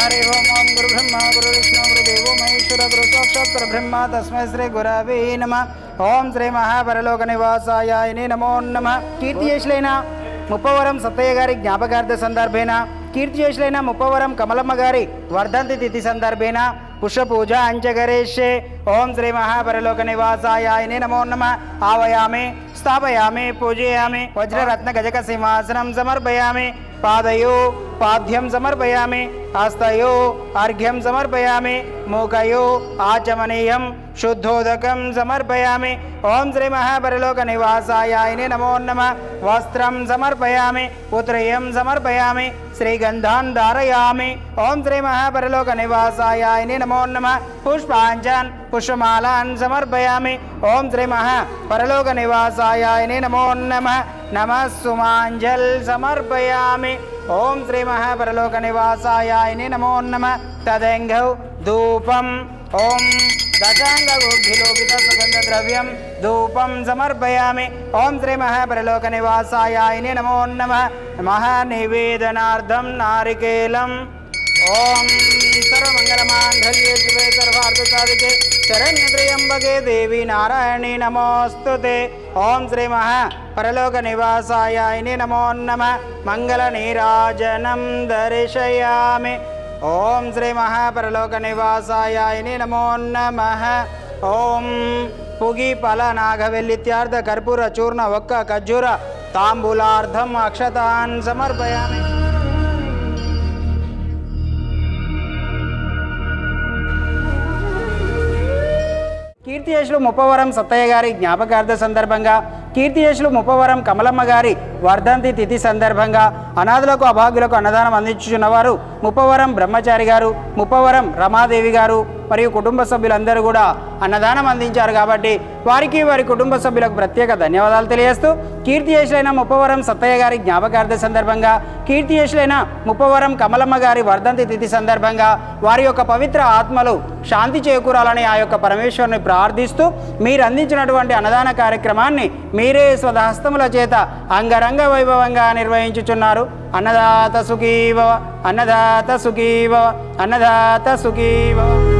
హరి ఓం ఓం గురు బ్రహ్మ గురు విష్ణు గురు దేవో మహేశ్వర గురు సాక్షాత్ పరబ్రహ్మ తస్మై శ్రీ గురవే నమ ఓం శ్రీ మహాపరలోక నివాసాయ నమో నమ కీర్తిశేషులైన ముప్పవరం సత్తయ్య గారి జ్ఞాపకార్థ సందర్భేన కీర్తిశేషులైన ముప్పవరం కమలమ్మ గారి వర్ధంతి తిథి సందర్భేన పుష్ప పూజ అంచగరేష్యే ఓం శ్రీ మహాపరలోక నివాసాయ నమో నమ ఆవయామి స్థాపయామి పూజయామి వజ్రరత్న గజక సింహాసనం సమర్పయామి పాదయో పాద్యం సమర్పయామి హస్తయో అర్ఘ్యం సమర్పయామి మూకయో ఆచమనీయం శుద్ధోదకం సమర్పయామి ఓం శ్రీ మహాపరలోక నివాసాయ నమో నమ వస్త్రం సమర్పయామి ఉత్రయం సమర్పయామి శ్రీగంధాన్ ధారయామి ఓం శ్రీ మహాపరలోక నివాసాయ నమో నమ పుష్పాంజన్ పుష్పమాలాన్ సమర్పయామి ఓం శ్రీ మహా ఓం శ్రీ మహాపరలోక నివాసాయ నమో నమ తదంగౌ ధూపం. ఓం దశాంగోభిలోకిత సుగంధ ద్రవ్యం ధూపం సమర్పయామి. ఓం శ్రీ మహాపరలోక నివాసాయ నమో నమ. మహానివేదనార్థం నారికేలం. ఓం సర్వమంగళమాంగళ్యే శివే సర్వార్థసాధికే. శరణ్యత్రయంబకే దేవి నారాయణి నమోస్తు ఓం శ్రీ మహా పరలోక నివాసాయ నమో నమ. మంగళ నీరాజనం దర్శయామి. ఓం శ్రీ మహాపరలోక నివాసాయ నమో నమ. ఓం పుగి ఫల నాగవెల్లిత్యార్థ కర్పూర చూర్ణ ఒక్క ఖజ్జూర తాంబూలార్థం అక్షతాన్ సమర్పయామి. కీర్తియేషులు ముప్పవరం సత్తయ్య గారి జ్ఞాపకార్థ సందర్భంగా కీర్తిశేషులు ముప్పవరం కమలమ్మ గారి వర్ధంతి తిథి సందర్భంగా అనాథులకు అభాగ్యులకు అన్నదానం అందించుచున్నవారు ముప్పవరం బ్రహ్మచారి గారు ముప్పవరం రమాదేవి గారు మరియు కుటుంబ సభ్యులందరూ కూడా అన్నదానం అందించారు కాబట్టి వారికి వారి కుటుంబ సభ్యులకు ప్రత్యేక ధన్యవాదాలు తెలియజేస్తూ కీర్తియేషులైన ముప్పవరం సత్తయ్య గారి జ్ఞాపకార్థ సందర్భంగా కీర్తియేషులైన ముప్పవరం కమలమ్మ గారి వర్ధంతి తిథి సందర్భంగా వారి యొక్క పవిత్ర ఆత్మలు శాంతి చేకూరాలని ఆ యొక్క పరమేశ్వరుని ప్రార్థిస్తూ మీరు అందించినటువంటి అన్నదాన కార్యక్రమాన్ని మీరే స్వదహస్తముల చేత అంగరంగ వైభవంగా నిర్వహించుచున్నారు. అన్నదాత సుఖీభవ అన్నదాత సుఖీభవ అన్నదాత సుఖీభవ.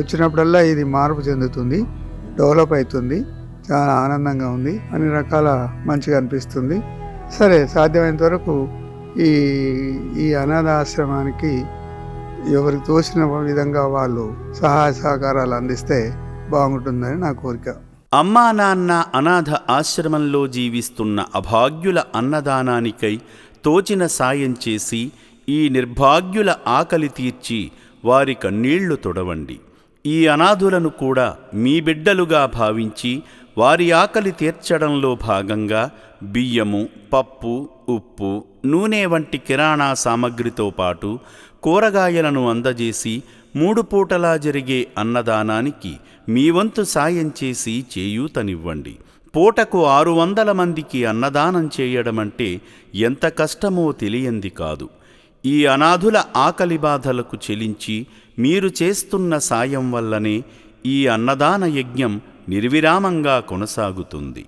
వచ్చినప్పుడల్లా ఇది మార్పు చెందుతుంది డెవలప్ అవుతుంది చాలా ఆనందంగా ఉంది అన్ని రకాల మంచిగా అనిపిస్తుంది. సరే సాధ్యమైనంత వరకు ఈ ఈ అనాథ ఆశ్రమానికి ఎవరికి తోచిన విధంగా వాళ్ళు సహాయ సహకారాలు అందిస్తే బాగుంటుందని నా కోరిక. అమ్మా నాన్న అనాథ ఆశ్రమంలో జీవిస్తున్న అభాగ్యుల అన్నదానానికై తోచిన సాయం చేసి ఈ నిర్భాగ్యుల ఆకలి తీర్చి వారి కన్నీళ్ళు తొడవండి. ఈ అనాథులను కూడా మీ బిడ్డలుగా భావించి వారి ఆకలి తీర్చడంలో భాగంగా బియ్యము పప్పు ఉప్పు నూనె వంటి కిరాణా సామగ్రితో పాటు కూరగాయలను అందజేసి మూడు పూటలా జరిగే అన్నదానానికి మీ వంతు సాయం చేసి చేయూతనివ్వండి. పూటకు ఆరు వందల మందికి అన్నదానం చేయడమంటే ఎంత కష్టమో తెలియంది కాదు. ఈ అనాథుల ఆకలి బాధలకు చెలించి మీరు చేస్తున్న సాయం వల్లనే ఈ అన్నదాన యజ్ఞం నిర్విరామంగా కొనసాగుతుంది.